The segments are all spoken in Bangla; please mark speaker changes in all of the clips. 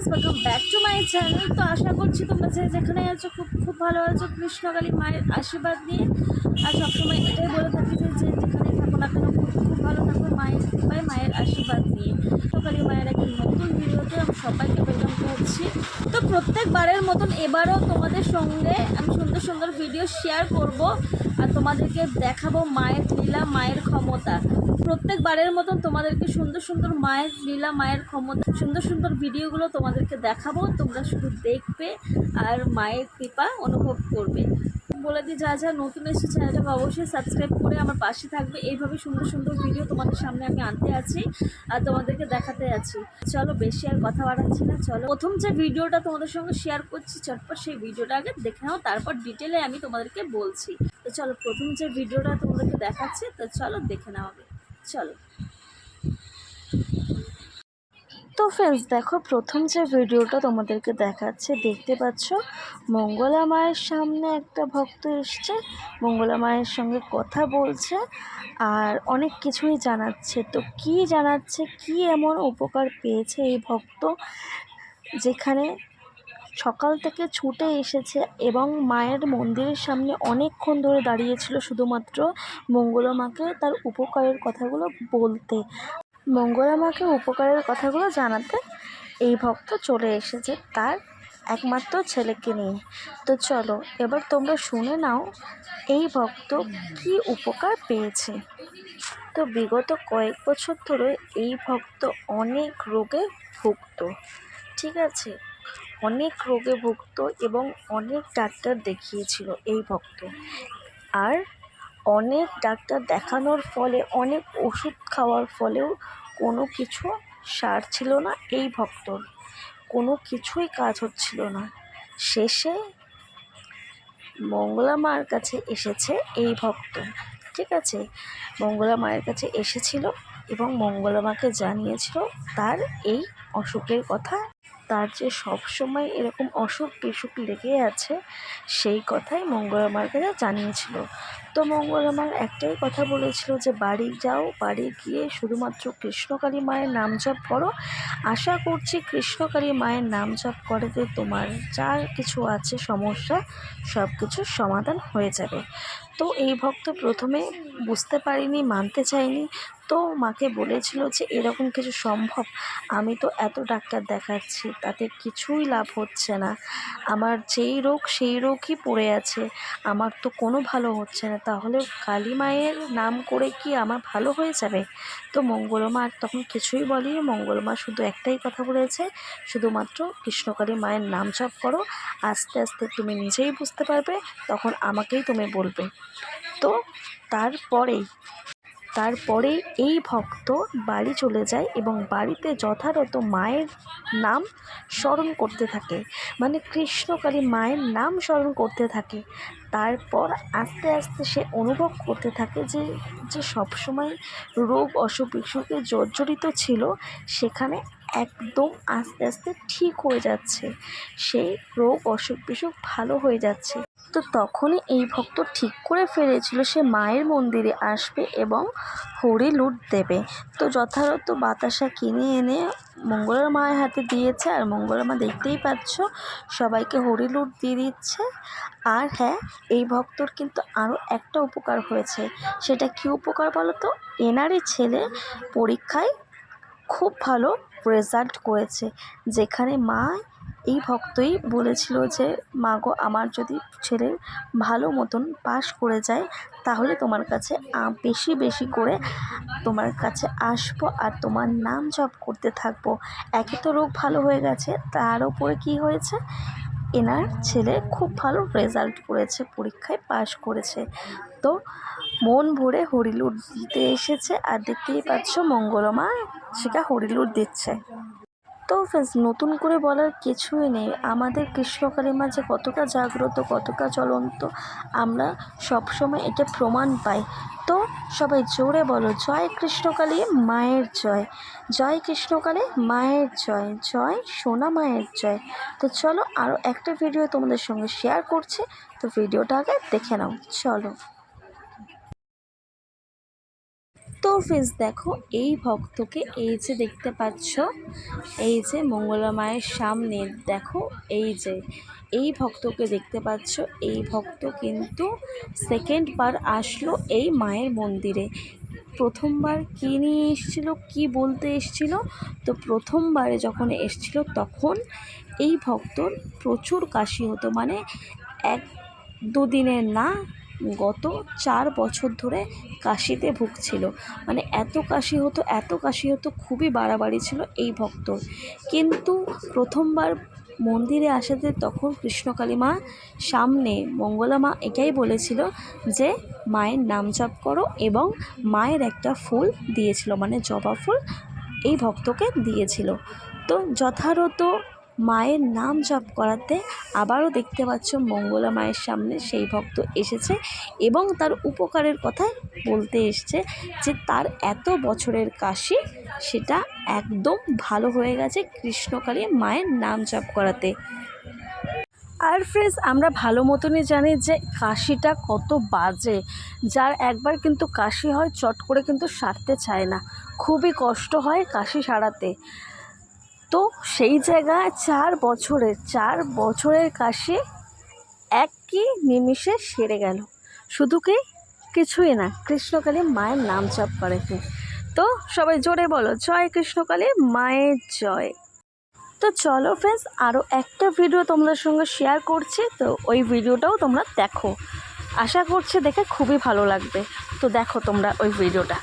Speaker 1: Friends welcome back to my channel তো আশা করছি তোমরা যে যেখানে আছো, খুব খুব ভালো আছো। কৃষ্ণকালী মায়ের আশীর্বাদ নিয়ে। আর সবসময় এটাই বলে থাকি যে যে যেখানেই থাকো না কেন, খুব খুব ভালো থাকো মায়ের কৃপায়, মায়ের আশীর্বাদ নিয়ে। কৃষ্ণকালী মায়ের একটা নতুন ভিডিওতে আমি সবাইকে ওয়েলকাম করছি। তো প্রত্যেকবারের মতন এবারও তোমাদের সঙ্গে আমি সুন্দর সুন্দর ভিডিও শেয়ার করব। আর তোমাদেরকে দেখাবো মায়ের লীলা, মায়ের ক্ষমতা। প্রত্যেকবারের মতন তোমাদেরকে সুন্দর সুন্দর মায়ের লীলা, মায়ের ক্ষমতা, সুন্দর সুন্দর ভিডিওগুলো তোমাদেরকে দেখাবো। তোমরা শুধু দেখবে আর মায়ের কৃপা অনুভব করবে। বলে দিই যা যা নতুন এসে চ্যানেলটাকে অবশ্যই সাবস্ক্রাইব করে আমার পাশে থাকবে। এইভাবে সুন্দর সুন্দর ভিডিও তোমাদের সামনে আমি আনতে আছি আর তোমাদেরকে দেখাতে আছি। চলো, বেশি আর কথা বাড়াচ্ছি না। চলো, প্রথম যে ভিডিওটা তোমাদের সঙ্গে শেয়ার করছি, চটপট সেই ভিডিওটা আগে দেখে নাও, তারপর ডিটেলে আমি তোমাদেরকে বলছি। তো চলো, প্রথম যে ভিডিওটা তোমাদেরকে দেখাচ্ছি, তো চলো দেখে নাও আগে চলো। তো ফ্রেন্ডস দেখো, প্রথম যে ভিডিওটা তোমাদেরকে দেখাচ্ছে, দেখতে পাচ্ছ? মঙ্গলা মায়ের সামনে একটা ভক্ত এসছে, মঙ্গলা মায়ের সঙ্গে কথা বলছে আর অনেক কিছুই জানাচ্ছে। তো কি জানাচ্ছে, কি এমন উপকার পেয়েছে এই ভক্ত যেখানে সকাল থেকে ছুটে এসেছে এবং মায়ের মন্দিরের সামনে অনেকক্ষণ ধরে দাঁড়িয়েছিল শুধুমাত্র মঙ্গলা মাকে তার উপকারের কথাগুলো বলতে। মঙ্গলা মাকে উপকারের কথাগুলো জানাতে এই ভক্ত চলে এসেছে তার একমাত্র ছেলেকে নিয়ে। তো চলো, এবার তোমরা শুনে নাও এই ভক্ত কি উপকার পেয়েছে। তো বিগত কয়েক বছর ধরে এই ভক্ত অনেক রোগে ভুগত, ঠিক আছে? অনেক রোগে ভুগত এবং অনেক ডাক্তার দেখিয়েছিল এই ভক্ত। আর অনেক ডাক্তার দেখানোর ফলে, অনেক ওষুধ খাওয়ার ফলেও কোনো কিছু সার ছিল না এই ভক্তর। কোনো কিছুই কাজ হচ্ছিল না। শেষে মঙ্গলা মার কাছে এসেছে এই ভক্ত, ঠিক আছে? মঙ্গলা মায়ের কাছে এসেছিল এবং মঙ্গলা মাকে জানিয়েছিল তার এই অসুখের কথা। তার যে সবসময় এরকম অসুখ বিসুখ লেগে আছে, সেই কথাই মঙ্গলা মার কাছে জানিয়েছিল। তো মঙ্গলা মার একটাই কথা বলেছিল যে, বাড়ি যাও, বাড়ি গিয়ে শুধুমাত্র কৃষ্ণকালী মায়ের নাম জপ করো। আশা করছি কৃষ্ণকালী মায়ের নাম জপ করাতে তোমার যা কিছু আছে, সমস্যা সব কিছুর সমাধান হয়ে যাবে। তো এই ভক্ত প্রথমে বুঝতে পারিনি, মানতে চায়নি। তো মাকে বলেছিল যে, এরকম কিছু সম্ভব। আমি তো এত ডাক্তার দেখাচ্ছি। তাতে কিছুই লাভ হচ্ছে না। আমার যেই রোগ, সেই রোগই পড়ে আছে। আমার তো কোনো ভালো হচ্ছে না। তাহলে কালী মায়ের নাম করে কি আমার ভালো হয়ে যাবে? তো মঙ্গলমা আর তখন কিছুই বলেনি। মঙ্গলমা শুধু একটাই কথা বলেছে, শুধুমাত্র কৃষ্ণকালী মায়ের নাম জপ করো। আস্তে আস্তে তুমি নিজেই বুঝতে পারবে, তখন আমাকেই তুমি বলবে। তো তারপরেই তারপরে এই ভক্ত বাড়ি চলে যায় এবং বাড়িতে যথারত মায়ের নাম স্মরণ করতে থাকে। মানে কৃষ্ণকালী মায়ের নাম স্মরণ করতে থাকে। তারপর আস্তে আস্তে সে অনুভব করতে থাকে যে যে সবসময় রোগ অসুখ বিসুখে জর্জরিত ছিল, সেখানে একদম আস্তে আস্তে ঠিক হয়ে যাচ্ছে। সেই রোগ অসুখ বিসুখ ভালো হয়ে যাচ্ছে। তো তখনই এই ভক্ত ঠিক করে ফেলেছিল সে মায়ের মন্দিরে আসবে এবং হরি লুট দেবে। তো যথাযথ বাতাসা কিনে এনে মঙ্গলার মায়ের হাতে দিয়েছে আর মঙ্গলার মা দেখতেই পাচ্ছ, সবাইকে হরি লুট দিয়ে দিচ্ছে। আর হ্যাঁ এই ভক্তর কিন্তু আরও একটা উপকার হয়েছে। সেটা কি উপকার বলো তো এনারই ছেলে পরীক্ষায় খুব ভালো রেজাল্ট করেছে। যেখানে মা এই ভক্তই বলেছিল যে, মা গো, আমার যদি ছেলে ভালো মতন পাশ করে যায়, তাহলে তোমার কাছে বেশি বেশি করে তোমার কাছে আসব আর তোমার নাম জপ করতে থাকব। একে তো রোগ ভালো হয়ে গেছে, তার উপরে কি হয়েছে? এনার ছেলে খুব ভালো রেজাল্ট করেছে, পরীক্ষায় পাশ করেছে। তো মন ভরে হরিলুট দিতে এসেছে আর দেখতেই পাচ্ছ মঙ্গলমা সেটা হরিলুর দিচ্ছে। তো ফ্রেন্ডস নতুন করে বলার কিছুই নেই। আমাদের কৃষ্ণকালী মা যে কতটা জাগ্রত, কতটা চলন্ত, আমরা সবসময় এটা প্রমাণ পাই। তো সবাই জোরে বলো, জয় কৃষ্ণকালী মায়ের জয়। জয় কৃষ্ণকালী মায়ের জয়। জয় সোনা, মায়ের জয়। তো চলো আরও একটা ভিডিও তোমাদের সঙ্গে শেয়ার করছি। তো ভিডিওটা আগে দেখে নাও। চলো। ফ্রেন্ডস দেখো, এই ভক্তকে এই যে দেখতে পাচ্ছ, এই যে মঙ্গলা মায়ের সামনে দেখো, এই যে, এই ভক্তকে দেখতে পাচ্ছ, এই ভক্ত কিন্তু সেকেন্ড বার আসলো এই মায়ের মন্দিরে। প্রথমবার কী নিয়ে এসেছিল, কী বলতে এসেছিল? তো প্রথমবারে যখন এসেছিল তখন এই ভক্তর প্রচুর কাশি হতো মানে এক দুদিনের না গত চার বছর ধরে কাশিতে ভুগছিল। মানে এত কাশি হতো, এত কাশি হতো, খুবই বাড়াবাড়ি ছিল এই ভক্তর। কিন্তু প্রথমবার মন্দিরে আসাতে তখন কৃষ্ণকালী মা সামনে মঙ্গলা মা এটাই বলেছিল যে, মায়ের নাম জপ করো এবং মায়ের একটা ফুল দিয়েছিল। মানে জবা ফুল এই ভক্তকে দিয়েছিল। তো যথারত মায়ের নাম জপ করাতে আবারও দেখতে পাচ্ছ মঙ্গলা মায়ের সামনে সেই ভক্ত এসেছে এবং তার উপকারের কথা বলতে এসছে যে তার এত বছরের কাশি সেটা একদম ভালো হয়ে গেছে কৃষ্ণকালী মায়ের নাম জপ করাতে। আর ফ্রেন্ডস, আমরা ভালো মতনই জানি যে কাশিটা কত বাজে, যার একবার কিন্তু কাশি হয়, চট করে কিন্তু সারতে চায় না। খুবই কষ্ট হয় কাশি সারাতে। তো সেই জায়গায় চার বছরের চার বছরের কাশি একই নিমিষে সেরে গেল। শুধু কি কিছুই না, কৃষ্ণকালী মায়ের নাম জপ করেছে তো সবাই জোরে বলো, জয় কৃষ্ণকালী, মায়ের জয়। তো চলো ফ্রেন্ডস আরও একটা ভিডিও তোমাদের সঙ্গে শেয়ার করছি। তো ওই ভিডিওটাও তোমরা দেখো। আশা করছি দেখে খুবই ভালো লাগবে। তো দেখো তোমরা ওই ভিডিওটা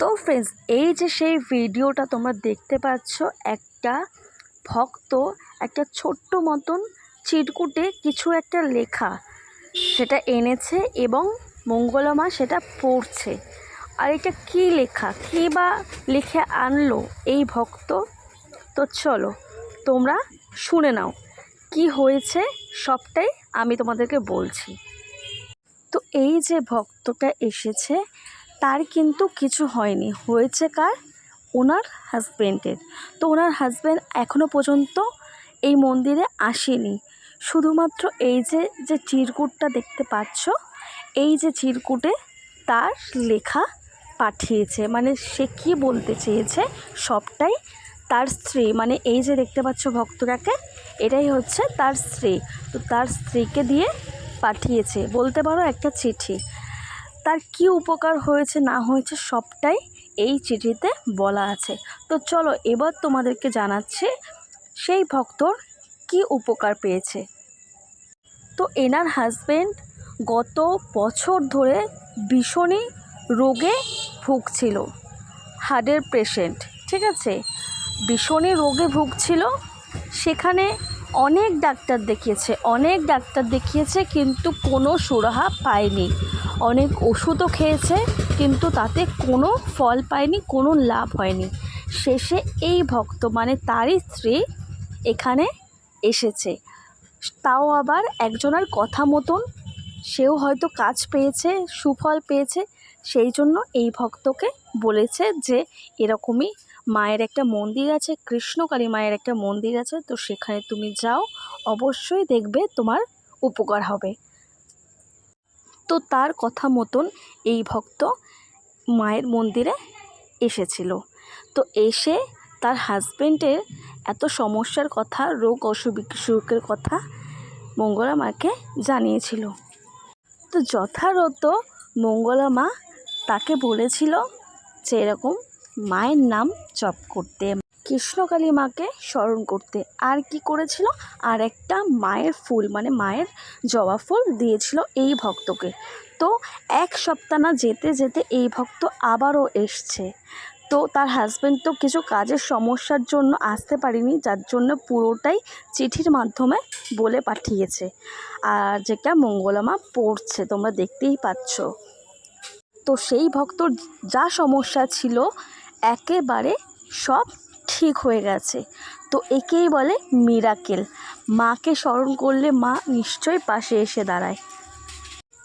Speaker 1: তো ফ্রেন্ডস এই যে সেই ভিডিওটা তোমরা দেখতে পাচ্ছ, একটা ভক্ত, একটা ছোট্ট মতন চিটকুটে কিছু একটা লেখা সেটা এনেছে এবং মঙ্গলমা সেটা পড়ছে। আর এটা কী লেখা? কী বা লিখে আনলো এই ভক্ত? তো চলো, তোমরা শুনে নাও, কি হয়েছে সবটাই আমি তোমাদেরকে বলছি। তো এই যে ভক্তটা এসেছে তার কিন্তু কিছু হয়নি। হয়েছে কার? ওনার হাজব্যান্ডের তো ওনার হাজব্যান্ড এখনও পর্যন্ত এই মন্দিরে আসেনি। শুধুমাত্র এই যে যে চিরকুটটা দেখতে পাচ্ছ, এই যে চিরকুটে তার লেখা পাঠিয়েছে। মানে সে কি বলতে চেয়েছে, সবটাই তার স্ত্রী। মানে এই যে দেখতে পাচ্ছ ভক্তরাকে, এটাই হচ্ছে তার স্ত্রী। তো তার স্ত্রীকে দিয়ে পাঠিয়েছে। বলতে পারো একটা চিঠি। তার কি উপকার হয়েছে, না হয়েছে সবটাই এই চিঠিতে বলা আছে। তো চলো এবার তোমাদেরকে জানাচ্ছি, সেই ভক্তর কি উপকার পেয়েছে। তো এনার হাজব্যান্ড গত বছর ধরে ভীষণই রোগে ভুগছিল হার্টের পেশেন্ট ঠিক আছে? ভীষণই রোগে ভুগছিল, সেখানে অনেক ডাক্তার দেখিয়েছে, অনেক ডাক্তার দেখিয়েছে, কিন্তু কোনো সুরাহা পায়নি। অনেক ওষুধও খেয়েছে, কিন্তু তাতে কোনো ফল পায়নি, কোনো লাভ হয়নি। শেষে এই ভক্ত মানে তারই স্ত্রী, এখানে এসেছে। তাও আবার একজনের কথা মতন, সেও হয়তো কাজ পেয়েছে, সুফল পেয়েছে, সেই জন্য এই ভক্তকে বলেছে যে, এরকমই মায়ের একটা মন্দির আছে, কৃষ্ণকালী মায়ের একটা মন্দির আছে, তো সেখানে তুমি যাও, অবশ্যই দেখবে তোমার উপকার হবে। তো তার কথা মতন এই ভক্ত মায়ের মন্দিরে এসেছিল। তো এসে তার হাজব্যান্ডের এত সমস্যার কথা, রোগ অসুখ বিসুখের কথা মঙ্গলা মাকে জানিয়েছিল। তো যথারত মঙ্গলা মা তাকে বলেছিল যে এরকম মায়ের নাম জপ করতে। কৃষ্ণকালী মাকে স্মরণ করতে। আর কি করেছিল? আর একটা মায়ের ফুল মানে মায়ের জবা ফুল দিয়েছিল এই ভক্তকে। তো এক সপ্তাহ না যেতে যেতে এই ভক্ত আবারও এসছে। তো তার হাজব্যান্ড তো কিছু কাজের সমস্যার জন্য আসতে পারেনি, যার জন্য পুরোটাই চিঠির মাধ্যমে বলে পাঠিয়েছে। আর যেটা মঙ্গলামা পড়ছে, তোমরা দেখতেই পাচ্ছ। তো সেই ভক্তর যা সমস্যা ছিল একেবারে সব ঠিক হয়ে গেছে। তো একেই বলে মিরাকেল। মাকে স্মরণ করলে মা নিশ্চয়ই পাশে এসে দাঁড়ায়।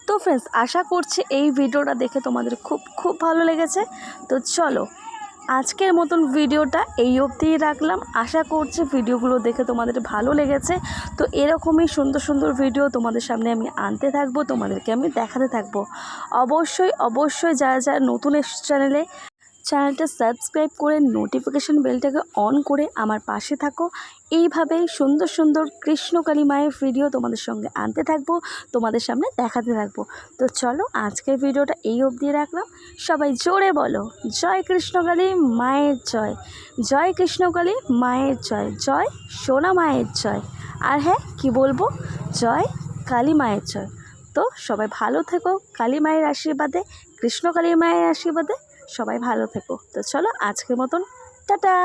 Speaker 1: তো ফ্রেন্ডস আশা করছি এই ভিডিওটা দেখে তোমাদের খুব খুব ভালো লেগেছে। তো চলো, আজকের মতন ভিডিওটা এই অবধিই রাখলাম। আশা করছি ভিডিওগুলো দেখে তোমাদের ভালো লেগেছে। তো এরকমই সুন্দর সুন্দর ভিডিও তোমাদের সামনে আমি আনতে থাকব, তোমাদেরকে আমি দেখাতে থাকব। অবশ্যই অবশ্যই যারা যারা নতুন এসছে চ্যানেলে চ্যানেলটা সাবস্ক্রাইব করে নোটিফিকেশান বেলটাকে অন করে আমার পাশে থাকো। এইভাবেই সুন্দর সুন্দর কৃষ্ণকালী মায়ের ভিডিও তোমাদের সঙ্গে আনতে থাকব, তোমাদের সামনে দেখাতে থাকব। তো চলো আজকের ভিডিওটা এই অবধি রাখলাম। সবাই জোরে বলো, জয় কৃষ্ণকালী মায়ের জয় জয় কৃষ্ণকালী মায়ের জয় জয় সোনা মায়ের জয়। আর হ্যাঁ কি বলব? জয় কালী মায়ের জয়। তো সবাই ভালো থেকো, কালী মায়ের আশীর্বাদে, কৃষ্ণকালী মায়ের আশীর্বাদে সবাই ভালো থেকো। তো চলো আজকের মতন টাটা!